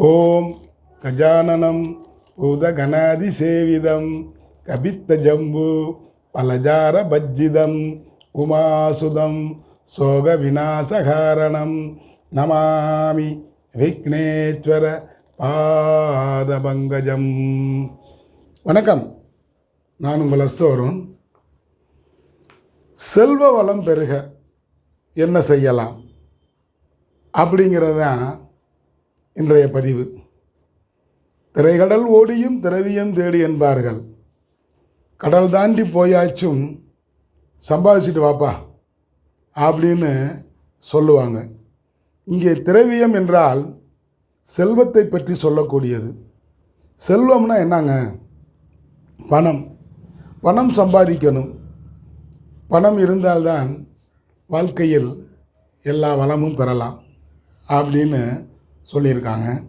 ஓம் கஜானனம் பூதகணாதிசேவிதம் கபித்தஜம்பு பலஜார பஜ்ஜிதம் உமாசுதம் சோக விநாசகாரணம் நமாமி விக்னேஸ்வர பாதபங்கஜம். வணக்கம். நான் உங்கள் அஸ்தோரும் செல்வ வளம் பெருக என்ன செய்யலாம்? அப்படிங்கிறது தான் இன்றைய பதிவு. திரைகடல் ஓடியும் திரவியம் தேடி என்பார்கள். கடல் தாண்டி போயாச்சும் சம்பாதிச்சிட்டு வாப்பா அப்படின்னு சொல்லுவாங்க. இங்கே திரவியம் என்றால் செல்வத்தை பற்றி சொல்லக்கூடியது. செல்வம்னா என்னங்க? பணம். பணம் சம்பாதிக்கணும். பணம் இருந்தால்தான் வாழ்க்கையில் எல்லா வளமும் பெறலாம் அப்படின்னு சொல்லியிருக்காங்க.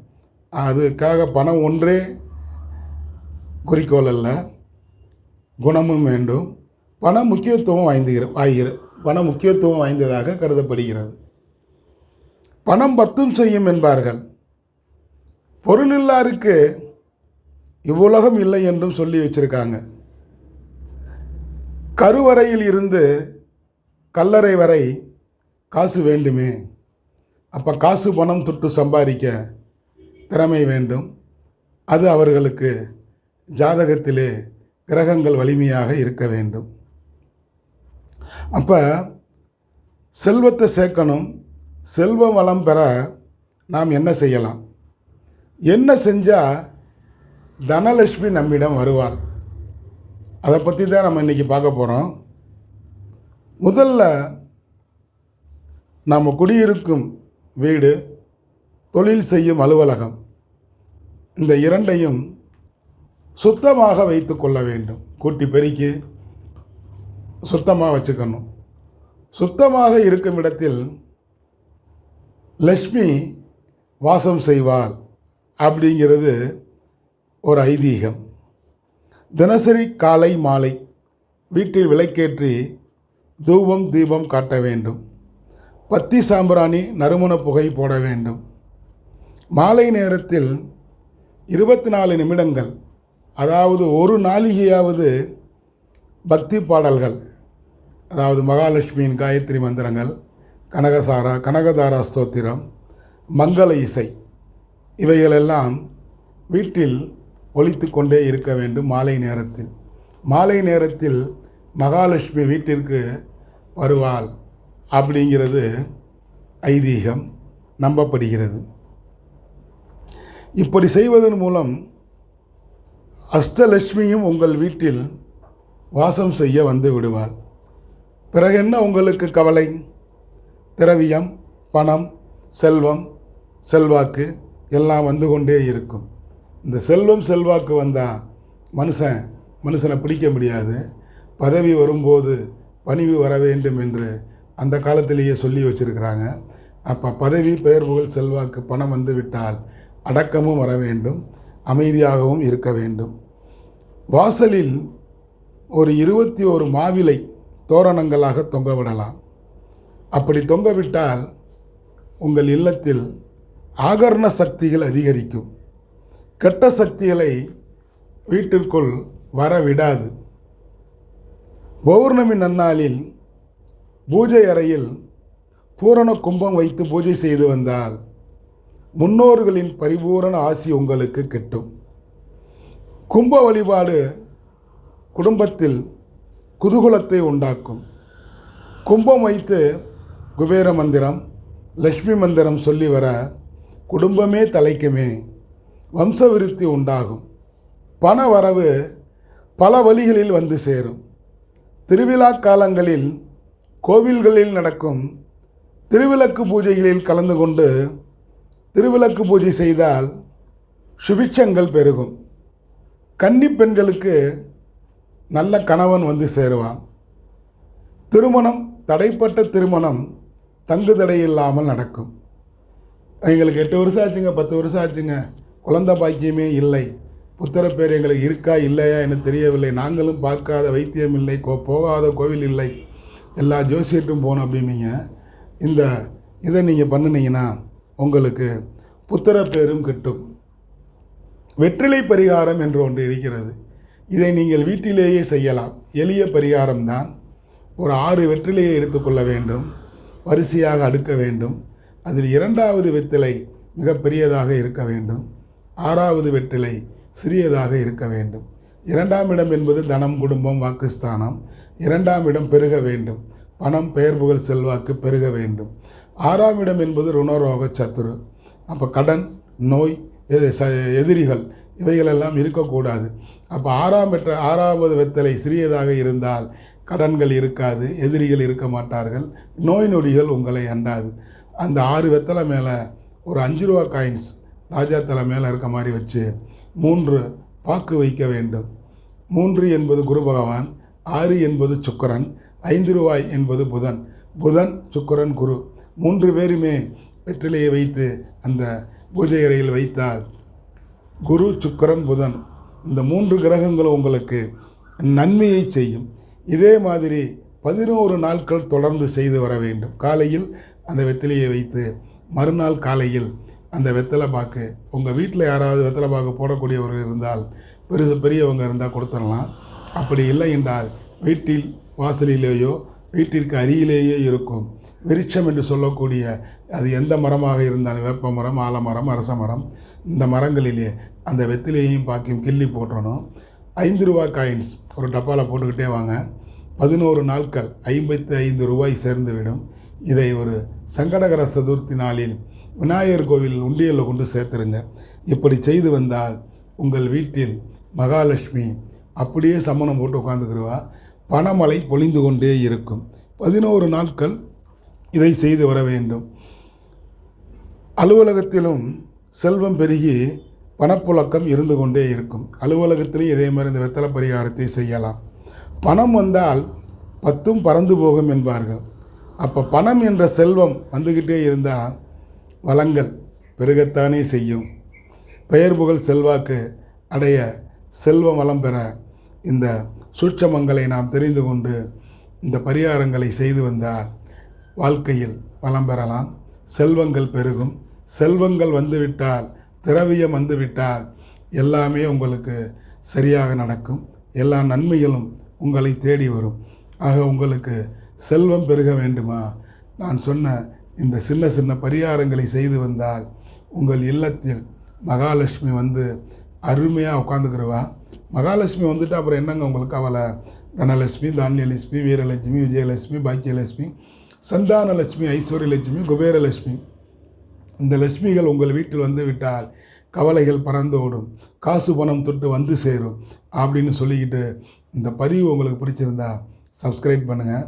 அதுக்காக பணம் ஒன்றே குறிக்கோள் அல்ல குணமும் வேண்டும். பணம் முக்கியத்துவம் வாய்ந்துகிற வாய்கிற பணம் முக்கியத்துவம் வாய்ந்ததாக கருதப்படுகிறது. பணம் பத்தும் செய்யும் என்பார்கள். பொருளில்லாருக்கு இவ்வுலகம் இல்லை என்றும் சொல்லி வச்சிருக்காங்க. கருவறையில் இருந்து கல்லறை வரை காசு வேண்டுமே. அப்போ காசு பணம் தொட்டு சம்பாதிக்க திறமை வேண்டும். அது அவர்களுக்கு ஜாதகத்திலே கிரகங்கள் வலிமையாக இருக்க வேண்டும். அப்போ செல்வத்தை சேர்க்கணும். செல்வ வளம் பெற நாம் என்ன செய்யலாம்? என்ன செஞ்சால் தனலட்சுமி நம்மிடம் வருவாள்? அதை பற்றி தான் நம்ம இன்றைக்கி பார்க்க போகிறோம் முதல்ல நாம் குடியிருக்கும் வீடு தொழில் செய்யும் அலுவலகம். இந்த இரண்டையும் சுத்தமாக வைத்து கொள்ள வேண்டும். கூட்டி பெருக்கி சுத்தமாக வச்சுக்கணும். சுத்தமாக இருக்கும் இடத்தில் லக்ஷ்மி வாசம் செய்வாள் அப்படிங்கிறது ஒரு ஐதீகம். தினசரி காலை மாலை வீட்டில் விளக்கேற்றி தூபம் தீபம் காட்ட வேண்டும். பத்தி சாம்பிராணி நறுமண புகை போட வேண்டும். மாலை நேரத்தில் இருபத்தி நாலு நிமிடங்கள் அதாவது ஒரு நாளிகையாவது பக்தி பாடல்கள் அதாவது மகாலட்சுமியின் காயத்ரி மந்திரங்கள் கனகசாரா கனகதாரா ஸ்தோத்திரம் மங்கள இசை இவைகளெல்லாம் வீட்டில் ஒழித்து கொண்டே இருக்க வேண்டும் மாலை நேரத்தில். மாலை நேரத்தில் மகாலட்சுமி வீட்டிற்கு வருவாள். அப்படிங்கிறது ஐதீகம் நம்பப்படுகிறது. இப்படி செய்வதன் மூலம் அஷ்டலட்சுமியும் உங்கள் வீட்டில் வாசம் செய்ய வந்து விடுவார் பிறகு என்ன உங்களுக்கு கவலை? திரவியம் பணம் செல்வம் செல்வாக்கு எல்லாம் வந்து கொண்டே இருக்கும். இந்த செல்வம் செல்வாக்கு வந்தால் மனுஷன் மனுஷனை பிடிக்க முடியாது. பதவி வரும்போது பணிவு வர வேண்டும் என்று அந்த காலத்திலேயே சொல்லி வச்சிருக்கிறாங்க. அப்போ பதவி பெயர் புகழ் செல்வாக்கு பணம் வந்து விட்டால் அடக்கமும் வர வேண்டும் அமைதியாகவும் இருக்க வேண்டும். வாசலில் ஒரு இருபத்தி ஒரு மாவிலை தோரணங்களாக தொங்க விடலாம். அப்படி தொங்கவிட்டால் உங்கள் இல்லத்தில் ஆகரண சக்திகள் அதிகரிக்கும். கெட்ட சக்திகளை வீட்டிற்குள் வர விடாது பௌர்ணமி நன்னாளில் பூஜை அறையில் பூரண கும்பம் வைத்து பூஜை செய்து வந்தால் முன்னோர்களின் பரிபூரண ஆசி உங்களுக்கு கிட்டும். கும்ப வழிபாடு குடும்பத்தில் குதூகலத்தை உண்டாக்கும். கும்பம் வைத்து குபேர மந்திரம் லக்ஷ்மி மந்திரம் சொல்லி வர குடும்பமே தலைக்குமே வம்சவிருத்தி உண்டாகும். பண வரவு பல வழிகளில் வந்து சேரும். திருவிழா காலங்களில் கோவில்களில் நடக்கும் திருவிளக்கு பூஜைகளில் கலந்து கொண்டு திருவிளக்கு பூஜை செய்தால் சுபிட்சங்கள் பெருகும். கன்னி பெண்களுக்கு நல்ல கணவன் வந்து சேருவான். திருமணம் தடைப்பட்ட திருமணம் தங்கு தடை இல்லாமல் நடக்கும். எங்களுக்கு எட்டு வருஷம் ஆச்சுங்க பத்து வருஷம் ஆச்சுங்க. குழந்த பாக்கியமே இல்லை. புத்திர பேர் எங்களுக்கு இருக்கா இல்லையா என தெரியவில்லை. நாங்களும் பார்க்காத வைத்தியம் இல்லை. கோ போகாத கோவில் இல்லை. எல்லா ஜோசியட்டும் போகணும் அப்படிம்பீங்க இந்த இதை நீங்கள் பண்ணுனீங்கன்னா உங்களுக்கு புத்திர பேரும் கிட்டும். வெற்றிலை பரிகாரம் என்று ஒன்று இருக்கிறது. இதை நீங்கள் வீட்டிலேயே செய்யலாம். எளிய பரிகாரம்தான் ஒரு ஆறு வெற்றிலையை எடுத்துக்கொள்ள வேண்டும். வரிசையாக அடுக்க வேண்டும். அதில் இரண்டாவது வெற்றிலை மிகப்பெரியதாக இருக்க வேண்டும். ஆறாவது வெற்றிலை சிறியதாக இருக்க வேண்டும். இரண்டாம் இடம் என்பது தனம் குடும்பம் வாக்குஸ்தானம் இரண்டாம் இடம் பெருக வேண்டும். பணம் பெயர் புகழ் செல்வாக்கு பெருக வேண்டும். ஆறாம் இடம் என்பது ருணரோக சத்துரு. அப்போ கடன் நோய் எது- ச எதிரிகள் இவைகளெல்லாம் இருக்கக்கூடாது. அப்போ ஆறாம் பெற்ற ஆறாவது வெத்தலை சிறியதாக இருந்தால் கடன்கள் இருக்காது எதிரிகள் இருக்க மாட்டார்கள். நோய் நொடிகள் உங்களை அண்டாது. அந்த ஆறு வெத்தலை மேலே ஒரு அஞ்சு ரூபா காயின்ஸ் ராஜா தலை மேலே இருக்க மாதிரி வச்சு மூன்று பாக்கு வைக்க வேண்டும். மூன்று என்பது குரு பகவான் ஆறு என்பது சுக்கரன் ஐந்து ரூபாய் என்பது புதன். புதன் சுக்கரன் குரு. மூன்று பேருமே வெற்றிலையை வைத்து அந்த பூஜை அறையில் வைத்தால் குரு சுக்கரன் புதன். இந்த மூன்று கிரகங்களும் உங்களுக்கு நன்மையை செய்யும். இதே மாதிரி பதினோரு நாட்கள் தொடர்ந்து செய்து வர வேண்டும். காலையில் அந்த வெத்திலையை வைத்து மறுநாள் காலையில் அந்த வெத்தலை பாக்கு. உங்கள் வீட்டில் யாராவது வெத்தலை பாக்கு போடக்கூடியவர்கள் இருந்தால் பெருசு பெரியவங்க இருந்தால் கொடுத்துடலாம். அப்படி இல்லை என்றால் வீட்டில் வாசலிலேயோ வீட்டிற்கு அருகிலேயே இருக்கும். விருட்சம் என்று சொல்லக்கூடிய அது எந்த மரமாக இருந்தாலும் வேப்ப மரம் ஆலமரம் அரச மரம் இந்த மரங்களிலே அந்த வெத்திலையும் பாக்கியும் கிள்ளி போட்டணும் ஐந்து ரூபா காயின்ஸ் ஒரு டப்பாவில் போட்டுக்கிட்டே வாங்க. பதினோரு நாட்கள் ஐம்பத்தி ஐந்து ரூபாய் சேர்ந்துவிடும். இதை ஒரு சங்கடகர சதுர்த்தி நாளில் விநாயகர் கோவில் உண்டியலில் கொண்டு சேர்த்துருங்க. இப்படி செய்து வந்தால் உங்கள் வீட்டில் மகாலட்சுமி அப்படியே சம்மணம் போட்டு உட்காந்துக்கிடுவா பணமழை பொழிந்து கொண்டே இருக்கும். பதினோரு நாட்கள் இதை செய்து வர வேண்டும். அலுவலகத்திலும் செல்வம் பெருகி பணப்புழக்கம் இருந்து கொண்டே இருக்கும். அலுவலகத்திலையும் இதே மாதிரி இந்த வெத்தலை பரிகாரத்தை செய்யலாம். பணம் வந்தால் பத்தும் பறந்து போகும் என்பார்கள். அப்போ பணம் என்ற செல்வம் வந்துக்கிட்டே இருந்தால் வளங்கள் பெருகத்தானே செய்யும். பெயர் புகழ் செல்வாக்கு அடைய செல்வம் வளம் பெற இந்த சூட்சமங்களை நாம் தெரிந்து கொண்டு இந்த பரிகாரங்களை செய்து வந்தால் வாழ்க்கையில் வளம் பெறலாம். செல்வங்கள் பெருகும். செல்வங்கள் வந்துவிட்டால் திரவியம் வந்துவிட்டால் எல்லாமே உங்களுக்கு சரியாக நடக்கும். எல்லா நன்மைகளும் உங்களை தேடி வரும். ஆக உங்களுக்கு செல்வம் பெருக வேண்டுமா? நான் சொன்ன இந்த சின்ன சின்ன பரிகாரங்களை செய்து வந்தால் உங்கள் இல்லத்தில் மகாலட்சுமி வந்து அருமையாக உட்காந்துக்கிறவா மகாலட்சுமி வந்துட்டு அப்புறம் என்னங்க உங்களுக்கு அவளை தனலட்சுமி தானியலட்சுமி வீரலட்சுமி விஜயலட்சுமி பாக்கியலட்சுமி சந்தானலட்சுமி ஐஸ்வர்யலட்சுமி குபேரலட்சுமி. இந்த லட்சுமிகள் உங்கள் வீட்டில் வந்து விட்டால் கவலைகள் பறந்து ஓடும். காசு பணம் தொட்டு வந்து சேரும். அப்படின்னு சொல்லிக்கிட்டு இந்த பதிவு உங்களுக்கு பிடிச்சிருந்தா சப்ஸ்கிரைப் பண்ணுங்கள்